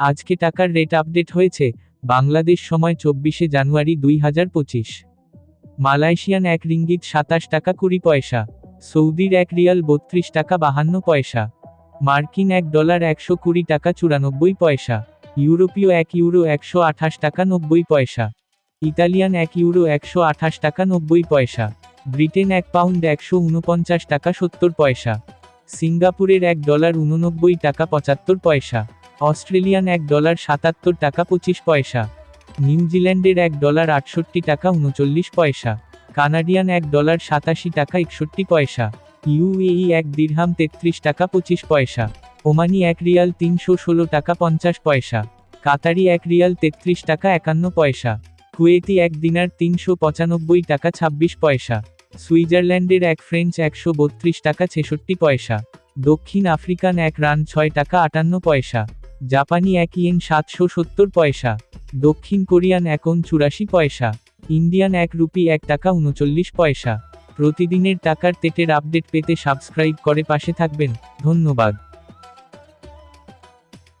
আজকে টাকার rate update হয়েছে, বাংলাদেশ সময় চব্বিশে জানুয়ারি দুই হাজার পঁচিশ। মালয়েশিয়ান এক রিঙ্গিত সাতাশ টাকা কুড়ি পয়সা, সৌদির এক রিয়াল বত্রিশ টাকা বাহান্ন পয়সা, মার্কিন এক ডলার একশো কুড়ি টাকা চুরানব্বই পয়সা, ইউরোপীয় এক ইউরো একশো আঠাশ টাকা নব্বই পয়সা, ইতালিয়ান এক ইউরো একশো আঠাশ টাকা নব্বই পয়সা, ব্রিটেন এক পাউন্ড একশো উনপঞ্চাশ টাকা সত্তর পয়সা, সিঙ্গাপুরের এক ডলার উননব্বই টাকা পঁচাত্তর পয়সা অস্ট্রেলিয়ান এক ডলার সাতাত্তর টাকা পঁচিশ পয়সা। নিউজিল্যান্ডের এক ডলার আটষট্টি টাকা উনচল্লিশ পয়সা। কানাডিয়ান এক ডলার সাতাশি টাকা একষট্টি পয়সা। ইউএই এক দিরহাম তেত্রিশ টাকা পঁচিশ পয়সা। ওমানি এক রিয়াল তিনশো ষোলো টাকা পঞ্চাশ পয়সা। কাতারি এক রিয়াল তেত্রিশ টাকা একান্ন পয়সা। কুয়েতি এক দিনার তিনশো পঁচানব্বই টাকা ছাব্বিশ পয়সা। সুইজারল্যান্ডের এক ফ্রেঞ্চ একশো বত্রিশ টাকা ছেষট্টি পয়সা। দক্ষিণ আফ্রিকান এক রান ছয় টাকা আটান্ন পয়সা। জাপানি এক ইয়েন সাতশো সত্তর পয়সা, দক্ষিণ কোরিয়ান এখন চুরাশি পয়সা, ইন্ডিয়ান এক রুপি এক টাকা উনচল্লিশ পয়সা। প্রতিদিনের টাকার তেটের আপডেট পেতে সাবস্ক্রাইব করে পাশে থাকবেন, ধন্যবাদ।